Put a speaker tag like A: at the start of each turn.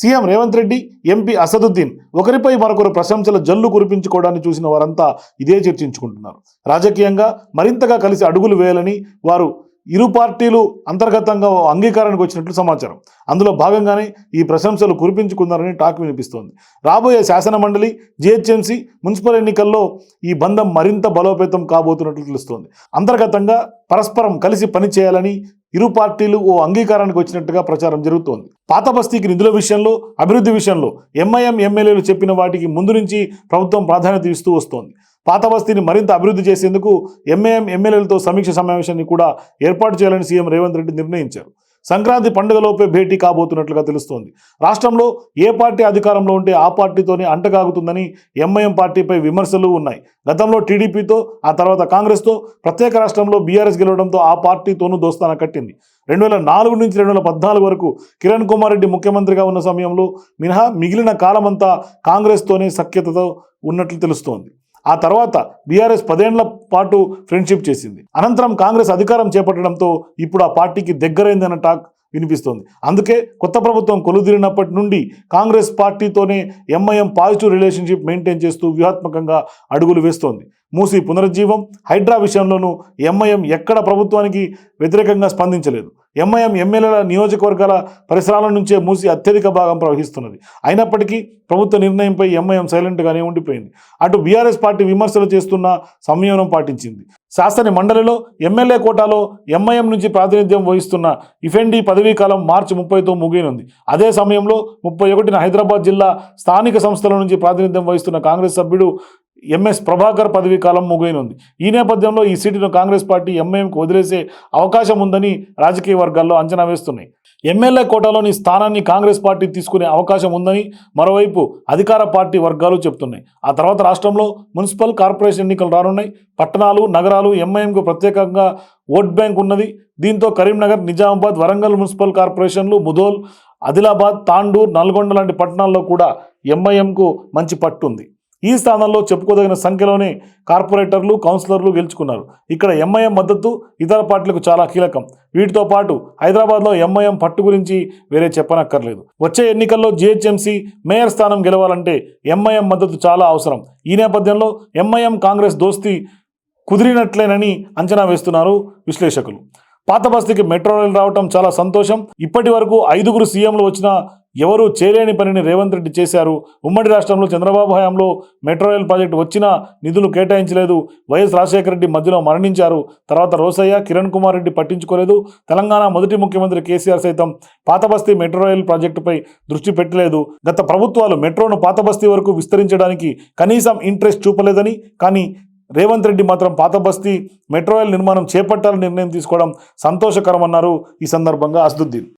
A: CM Revanth Reddy MP Asaduddin ఒకరిపై మరొకరు ప్రశంసల జల్లు కురిపించుకోవడాన్ని చూసిన వారంతా ఇదే చర్చించుకుంటున్నారు. రాజకీయంగా మరింతగా కలిసి అడుగులు వేయాలని వారు ఇరు పార్టీలు అంతర్గతంగా ఓ అంగీకారానికి వచ్చినట్లు సమాచారం. అందులో భాగంగానే ఈ ప్రశంసలు కురిపించుకున్నారని టాక్ వినిపిస్తోంది. రాబోయే శాసనమండలి జిహెచ్ఎంసీ మున్సిపల్ ఎన్నికల్లో ఈ బంధం మరింత బలోపేతం కాబోతున్నట్లు తెలుస్తోంది. అంతర్గతంగా పరస్పరం కలిసి పనిచేయాలని ఇరు పార్టీలు ఓ అంగీకారానికి వచ్చినట్టుగా ప్రచారం జరుగుతోంది. పాత బస్తీకి నిధుల విషయంలో అభివృద్ధి విషయంలో ఎంఐఎం ఎమ్మెల్యేలు చెప్పిన వాటికి ముందు నుంచి ప్రభుత్వం ప్రాధాన్యత ఇస్తూ వస్తోంది. పాత బస్తీని మరింత అభివృద్ధి చేసేందుకు ఎంఐఎం ఎమ్మెల్యేలతో సమీక్ష సమావేశాన్ని కూడా ఏర్పాటు చేయాలని సీఎం రేవంత్ రెడ్డి నిర్ణయించారు. సంక్రాంతి పండుగలోపే భేటీ కాబోతున్నట్లుగా తెలుస్తోంది. రాష్ట్రంలో ఏ పార్టీ అధికారంలో ఉంటే ఆ పార్టీతోనే అంటగాగుతుందని ఎంఐఎం పార్టీపై విమర్శలు ఉన్నాయి. గతంలో టీడీపీతో ఆ తర్వాత కాంగ్రెస్తో ప్రత్యేక రాష్ట్రంలో బీఆర్ఎస్ గెలవడంతో ఆ పార్టీతోనూ దోస్తాన కట్టింది. రెండు వేల నాలుగు నుంచి రెండు వేల పద్నాలుగు వరకు కిరణ్ కుమార్ రెడ్డి ముఖ్యమంత్రిగా ఉన్న సమయంలో మినహా మిగిలిన కాలమంతా కాంగ్రెస్తోనే సఖ్యతతో ఉన్నట్లు తెలుస్తోంది. ఆ తర్వాత బీఆర్ఎస్ పదేళ్ళ పాటు ఫ్రెండ్షిప్ చేసింది. అనంతరం కాంగ్రెస్ అధికారం చేపట్టడంతో ఇప్పుడు ఆ పార్టీకి దగ్గరైందన్న టాక్ వినిపిస్తోంది. అందుకే కొత్త ప్రభుత్వం కొలుదిరినప్పటి నుండి కాంగ్రెస్ పార్టీతోనే ఎంఐఎం పాజిటివ్ రిలేషన్షిప్ మెయింటైన్ చేస్తూ వ్యూహాత్మకంగా అడుగులు వేస్తోంది. మూసి పునరుజ్జీవం హైడ్రా విషయంలోనూ ఎంఐఎం ఎక్కడ ప్రభుత్వానికి వ్యతిరేకంగా స్పందించలేదు. ఎంఐఎం ఎమ్మెల్యేల నియోజకవర్గాల పరిసరాల నుంచే మూసి అత్యధిక భాగం ప్రవహిస్తున్నది. అయినప్పటికీ ప్రభుత్వ నిర్ణయంపై ఎంఐఎం సైలెంట్గానే ఉండిపోయింది. అటు బీఆర్ఎస్ పార్టీ విమర్శలు చేస్తున్న సంయమనం పాటించింది. శాసన మండలిలో ఎమ్మెల్యే కోటాలో ఎంఐఎం నుంచి ప్రాతినిధ్యం వహిస్తున్న ఇఫెండి పదవీ కాలం మార్చి ముప్పైతో ముగియనుంది. అదే సమయంలో ముప్పై ఒకటిన హైదరాబాద్ జిల్లా స్థానిక సంస్థల నుంచి ప్రాతినిధ్యం వహిస్తున్న కాంగ్రెస్ సభ్యుడు ఎంఎస్ ప్రభాకర్ పదవీ కాలం ముగియనుంది. ఈ నేపథ్యంలో ఈ సీటును కాంగ్రెస్ పార్టీ ఎంఐఎంకు వదిలేసే అవకాశం ఉందని రాజకీయ వర్గాల్లో అంచనా వేస్తున్నాయి. ఎమ్మెల్యే కోటాలోని స్థానాన్ని కాంగ్రెస్ పార్టీ తీసుకునే అవకాశం ఉందని మరోవైపు అధికార పార్టీ వర్గాలు చెబుతున్నాయి. ఆ తర్వాత రాష్ట్రంలో మున్సిపల్ కార్పొరేషన్ ఎన్నికలు రానున్నాయి. పట్టణాలు నగరాలు ఎంఐఎంకు ప్రత్యేకంగా ఓట్ బ్యాంక్ ఉన్నది. దీంతో కరీంనగర్ నిజామాబాద్ వరంగల్ మున్సిపల్ కార్పొరేషన్లు ముదోల్ ఆదిలాబాద్ తాండూర్ నల్గొండ లాంటి పట్టణాల్లో కూడా ఎంఐఎంకు మంచి పట్టుంది ఈ స్థానంలో చెప్పుకోదగిన సంఖ్యలోనే కార్పొరేటర్లు కౌన్సిలర్లు గెలుచుకున్నారు. ఇక్కడ ఎంఐఎం మద్దతు ఇతర పార్టీలకు చాలా కీలకం. వీటితో పాటు హైదరాబాద్లో ఎంఐఎం పట్టు గురించి వేరే చెప్పనక్కర్లేదు. వచ్చే ఎన్నికల్లో జిహెచ్ఎంసీ మేయర్ స్థానం గెలవాలంటే ఎంఐఎం మద్దతు చాలా అవసరం. ఈ నేపథ్యంలో ఎంఐఎం కాంగ్రెస్ దోస్తీ కుదిరినట్లేనని అంచనా వేస్తున్నారు విశ్లేషకులు. పాత బస్తీకి మెట్రో రైలు రావటం చాలా సంతోషం. ఇప్పటి వరకు ఐదుగురు సీఎంలు వచ్చినా ఎవరు చేయలేని పనిని రేవంత్ రెడ్డి చేశారు. ఉమ్మడి రాష్ట్రంలో చంద్రబాబు హయాంలో మెట్రో రైల్ ప్రాజెక్టు వచ్చినా నిధులు కేటాయించలేదు. వైఎస్ రాజశేఖర రెడ్డి మధ్యలో మరణించారు. తర్వాత రోసయ్య కిరణ్ కుమార్ రెడ్డి పట్టించుకోలేదు. తెలంగాణ మొదటి ముఖ్యమంత్రి కేసీఆర్ సైతం పాతబస్తీ మెట్రో రైల్ ప్రాజెక్టుపై దృష్టి పెట్టలేదు. గత ప్రభుత్వాలు మెట్రోను పాతబస్తీ వరకు విస్తరించడానికి కనీసం ఇంట్రెస్ట్ చూపలేదని కానీ రేవంత్ రెడ్డి మాత్రం పాత బస్తీ మెట్రో రైల్ నిర్మాణం చేపట్టాలని నిర్ణయం తీసుకోవడం సంతోషకరమన్నారు ఈ సందర్భంగా అసదుద్దీన్.